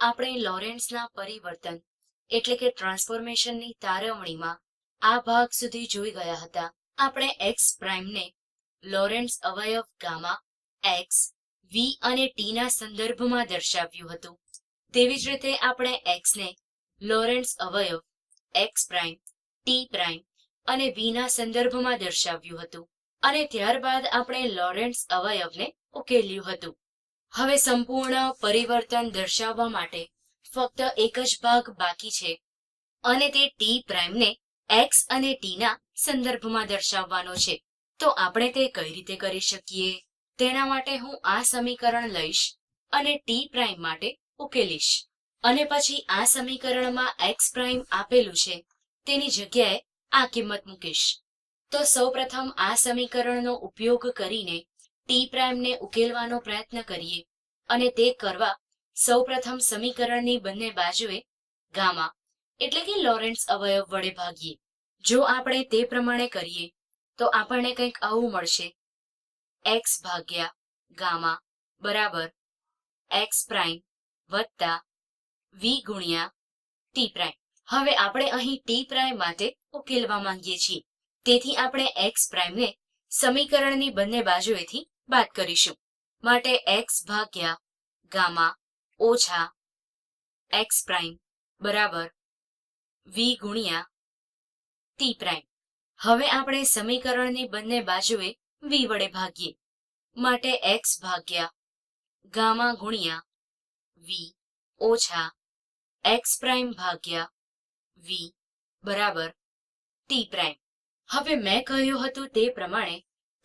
આપણે લોરેન્સના પરિવર્તન, એટલે કે ટ્રાન્સફોર્મેશનની તારવણીમાં આ ભાગ સુધી જોઈ ગયા હતા. આપણે એક્સ પ્રાઇમને લોરેન્સ અવયવ ગામા એક્સ વી અને ટી ના સંદર્ભમાં દર્શાવ્યું હતું. તેવી જ રીતે આપણે એક્સને લોરેન્સ અવયવ એક્સ પ્રાઇમ ટી પ્રાઇમ અને વી ના સંદર્ભમાં દર્શાવ્યું હતું. અને ત્યારબાદ આપણે લોરેન્સ અવયવને ઉકેલ્યું હતું. હવે સંપૂર્ણ પરિવર્તન દર્શાવવા માટે ફક્ત એક જ ભાગ બાકી છે. અને તે ટી પ્રાઇમને એક્સ અને ટીના સંદર્ભમાં દર્શાવવાનો છે. તો આપણે તે કઈ રીતે કરી શકીએ? તેના માટે હું આ સમીકરણ લઈશ અને ટી પ્રાઇમ માટે ઉકેલીશ. અને પછી આ સમીકરણમાં એક્સ પ્રાઇમ આપેલું છે. તેની જગ્યાએ આ કિંમત મૂકીશ. તો સૌપ્રથમ આ સમીકરણનો ઉપયોગ કરીને ટી પ્રાઇમને ઉકેલવાનો પ્રયત્ન કરીએ અને તે કરવા સૌપ્રથમ સમીકરણની બંને બાજુએ ગામા, એટલે કે લોરેન્ટ્સ અવયવ વડે ભાગીએ. જો આપણે તે પ્રમાણે કરીએ, તો આપણને કંઈક આવું મળશે. એક્સ ભાગ્યા ગામા બરાબર એક્સ પ્રાઇમ વત્તા વી ગુણ્યા ટી પ્રાઇમ હવે આપણે અહીં ટી પ્રાઇમ માટે ઉકેલવા માંગીએ છીએ. તેથી આપણે એક્સ પ્રાઇમને સમીકરણની બંને બાજુએથી બાદ કરીશું. માટે એક્સ ભાગ્યા ગામા ઓછા એક્સ પ્રાઇમ બરાબર વી ગુણ્યા ટી પ્રાઇમ. હવે આપણે સમીકરણની બંને બાજુએ વી વડે ભાગીએ. માટે એક્સ ભાગ્યા ગામા ગુણ્યા વી ઓછા એક્સ પ્રાઇમ ભાગ્યા વી બરાબર ટી પ્રાઇમ. હવે મેં કહ્યું હતું તે પ્રમાણે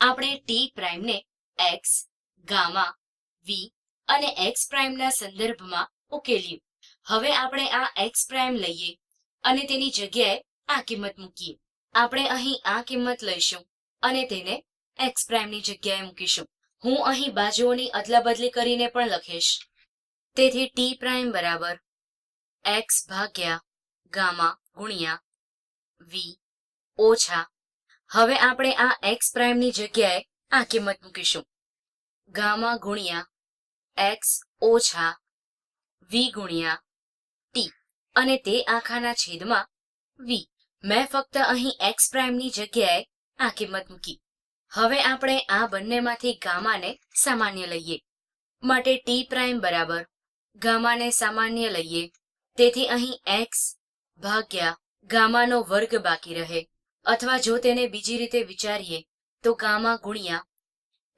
આપણે ટી પ્રાઇમને એક્સ, ગામા, વી અને એક્સ પ્રાઇમના સંદર્ભમાં ઉકેલ્યું. હવે આપણે આ એક્સ પ્રાઇમ લઈએ અને તેની જગ્યાએ આ કિંમત મૂકીએ. આપણે અહીં આ કિંમત લઈશું અને તેને એક્સ પ્રાઇમની જગ્યાએ મૂકીશું. હું અહીં બાજુઓની અદલાબદલી કરીને પણ લખીશ. તેથી ટી પ્રાઇમ બરાબર એક્સ ભાગ્યા ગામા ગુણ્યા વી ઓછા. હવે આપણે આ એક્સ પ્રાઇમની જગ્યાએ આ કિંમત મૂકીશું. ગામા ગુણ્યા એક્સ ઓછા વી ગુણ્યા ટી અને તે આખાના છેદમાં વી. મેં ફક્ત અહીં એક્સ પ્રાઇમની જગ્યાએ આ કિંમત મૂકી. હવે આપણે આ બંનેમાંથી ગામાને સામાન્ય લઈએ. માટે ટી પ્રાઇમ બરાબર. ગામાને સામાન્ય લઈએ. તેથી અહીં એક્સ ભાગ્યા ગામાનો વર્ગ બાકી રહે. અથવા જો તેને બીજી રીતે વિચારીએ, તો ગામા ગુણ્યા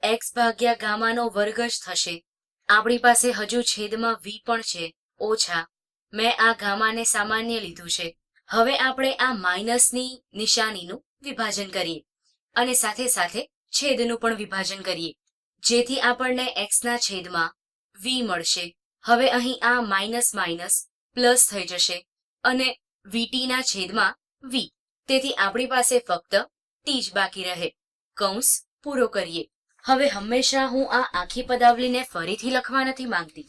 એક્સ ભાગ્યા ગામાનો વર્ગ જ થશે. આપણી પાસે હજુ છેદમાં વી પણ છે. ઓછા. મેં આ ગામાને સામાન્ય લીધું છે. હવે આપણે આ માઇનસની નિશાનીનું વિભાજન કરીએ. અને સાથે સાથે છેદનું પણ વિભાજન કરીએ. જેથી આપણને એક્સના છેદમાં વી મળશે. હવે અહીં આ માઇનસ માઇનસ પ્લસ થઈ જશે. અને વીટીના છેદમાં વી તેથી આપણી પાસે ફક્ત ટી જ બાકી રહે. કૌંસ પૂરો કરીએ. હવે હંમેશા હું આ આખી પદાવલીને ફરીથી લખવા નથી માંગતી.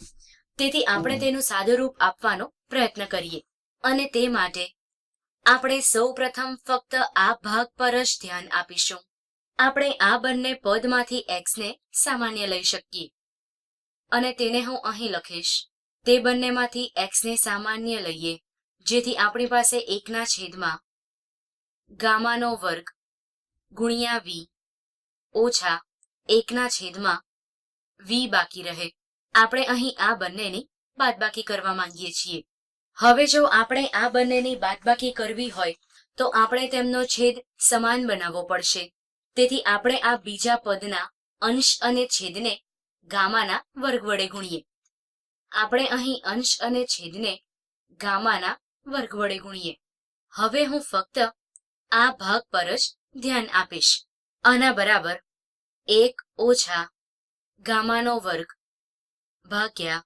તેથી આપણે તેનું સાદુરૂપ આપવાનો પ્રયત્ન કરીએ. અને તે માટે આપણે સૌ પ્રથમ ફક્ત આ ભાગ પર જ ધ્યાન આપીશું. આપણે આ બંને પદમાંથી એક્સને સામાન્ય લઈ શકીએ. અને તેને હું અહીં લખીશ. તે બંનેમાંથી એક્સને સામાન્ય લઈએ જેથી આપણી પાસે એકના છેદમાં ગામાનો વર્ગ ગુણ્યા વી ઓછા એકના છેદમાં વી બાકી રહે. આપણે અહીં આ બંનેની બાદબાકી કરવા માંગીએ છીએ. હવે જો આપણે આ બંનેની બાદબાકી કરવી હોય, તો આપણે તેમનો છેદ સમાન બનાવવો પડશે. તેથી આપણે આ બીજા પદના અંશ અને છેદને ગામાના વર્ગ વડે ગુણીએ. આપણે અહીં અંશ અને છેદને ગામાના વર્ગ વડે ગુણીએ. હવે હું ફક્ત આ ભાગ પર જ ધ્યાન આપીશ. આના બરાબર એક ઓછા ગામાનો વર્ગ ભાગ્યા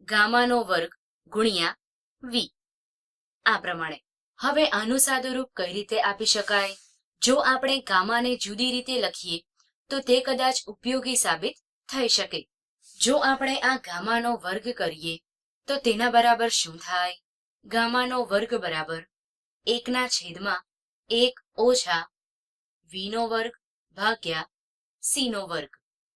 ગામાનો વર્ગ ગુણ્યા વી. આ પ્રમાણે. હવે આનું સાદુરૂપ કઈ રીતે આપી શકાય? જો આપણે ગામાને જુદી રીતે લખીએ, તો તે કદાચ ઉપયોગી સાબિત થઈ શકે. જો આપણે આ ગામાનો વર્ગ કરીએ, તો તેના બરાબર શું થાય? ગામાનો વર્ગ બરાબર એકના છેદમાં એક ઓછા વીનો વર્ગ ભાગ્યા સીનો વર્ગ.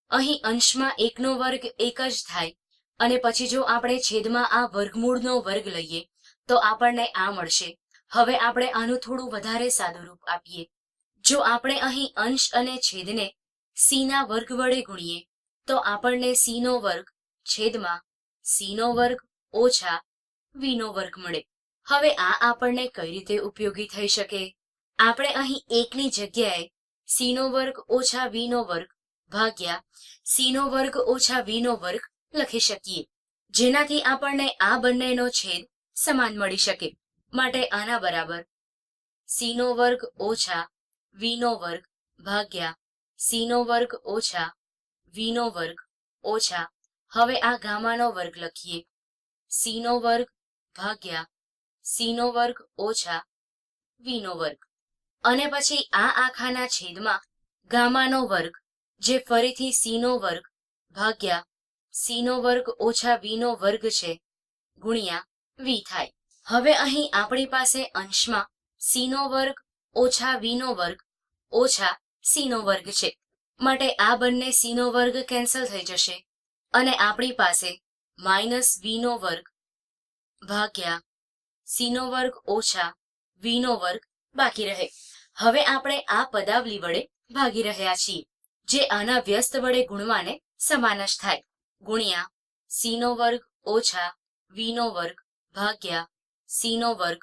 અહીં અંશમાં એકનો વર્ગ એક જ થાય અને પછી જો આપણે છેદમાં આ વર્ગમૂળનો વર્ગ લઈએ, તો આપણને આ મળશે. હવે આપણે આનું થોડું વધારે સાદું રૂપ આપીએ. જો આપણે અહીં અંશ અને છેદને સીના ના વર્ગ વડે ગુણીએ, તો આપણને સીનો નો વર્ગ છેદમાં સીનો નો વર્ગ ઓછા વીનો વર્ગ મળે. હવે આ આપણને કઈ રીતે ઉપયોગી થઈ શકે? આપણે અહીં એકની જગ્યાએ નો વર્ગ ઓછા નો વર્ગ ભાગ્યા નો વર્ગ ઓછા નો વર્ગ લખી શકીએ જેનાથી આપણને આ બંનેનો છેદ સમાન મળી શકે માટે આના બરાબર નો વર્ગ ઓછા નો વર્ગ ભાગ્યા નો વર્ગ ઓછા નો વર્ગ ઓછા હવે આ ગામાનો વર્ગ લખીએ c નો વર્ગ ભાગ્યા નો વર્ગ ઓછા નો વર્ગ અને પછી આ આખાના છેદમાં ગામાનો વર્ગ, જે ફરીથી સીનો વર્ગ ભાગ્યા સીનો વર્ગ ઓછા વીનો વર્ગ છે, ગુણ્યા વી થાય. હવે અહીં આપણી પાસે અંશમાં સીનો વર્ગ ઓછા વીનો વર્ગ ઓછા સીનો વર્ગ છે. માટે આ બંને સીનો વર્ગ કેન્સલ થઈ જશે. અને આપણી પાસે માઇનસ વીનો વર્ગ ભાગ્યા સીનો વર્ગ ઓછા વીનો વર્ગ બાકી રહે. હવે આપણે આ પદાવલી વડે ભાગી રહ્યા છીએ, જે આના વ્યસ્ત વડે ગુણવાને સમાન જ થાય. ગુણ્યા સી નો વર્ગ ઓછા વી નો વર્ગ ભાગ્યા સી નો વર્ગ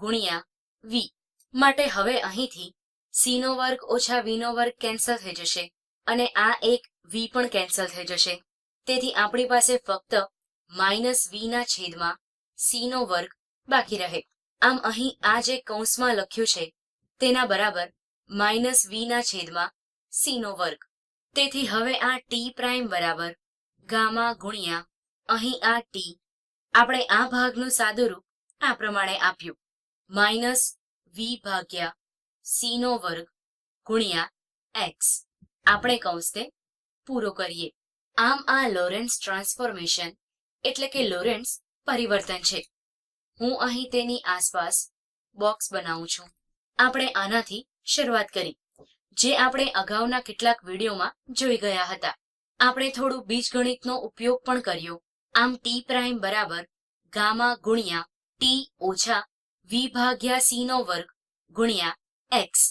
ગુણ્યા વી માટે હવે અહીંથી સી નો વર્ગ ઓછા વી નો વર્ગ કેન્સલ થઈ જશે અને આ એક વી પણ કેન્સલ થઈ જશે. તેથી આપણી પાસે ફક્ત માઇનસ વી ના છેદમાં સી નો વર્ગ બાકી રહે. આમ અહીં આ જે કૌંસમાં લખ્યું છે તેના બરાબર માઇનસ વીના છેદમાં સીનો વર્ગ. તેથી હવે આ ટી પ્રાઇમ બરાબર ગામા ગુણ્યા અહીં આ ટી. આપણે આ ભાગનું સાદુરૂપ આ પ્રમાણે આપ્યું. માઇનસ વી ભાગ્યા નો વર્ગ ગુણ્યા એક્સ. આપણે કૌંસને પૂરો કરીએ. આમ આ લોરેન્સ ટ્રાન્સફોર્મેશન એટલે કે લોરેન્સ પરિવર્તન છે. હું અહીં તેની આસપાસ બોક્સ બનાવું છું. આપણે આનાથી શરૂઆત કરી, જે આપણે અગાઉના કેટલાક વિડીયોમાં જોઈ ગયા હતા. આપણે થોડું બીજગણિતનો ઉપયોગ પણ કર્યો. આમ ટી પ્રાઇમ બરાબર ગામા ગુણ્યા ટી ઓછા વી ભાગ્યા સી નો વર્ગ ગુણ્યા એક્સ.